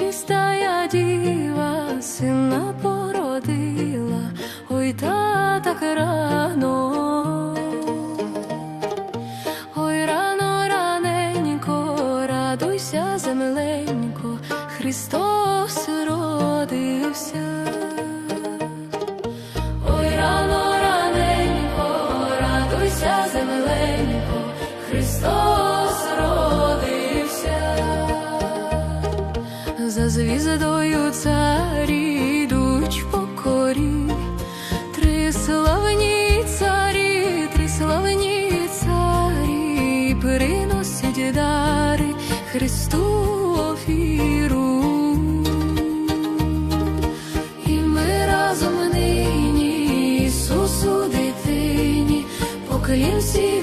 чистая діва, сина породила, ой та так рано, ой рано раненько, радуйся земленько, Христос родився. Ой рано раненько, радуйся земленько, Христос. За звіздою царі йдуть в покорі, три славні царі, три славні царі приносять дари Христу офіру. І ми разом нині Ісусу дитині поклін всі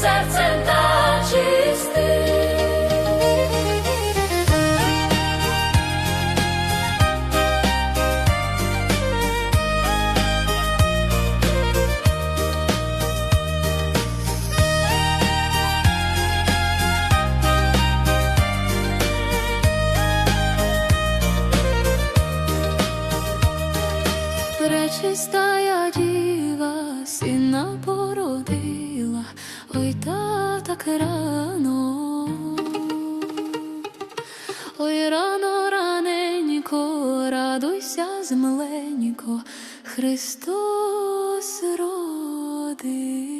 серцем та чистим. Пречистая діва сина породила, ой та так рано, ой рано раненько, радуйся, змленько, Христос родився.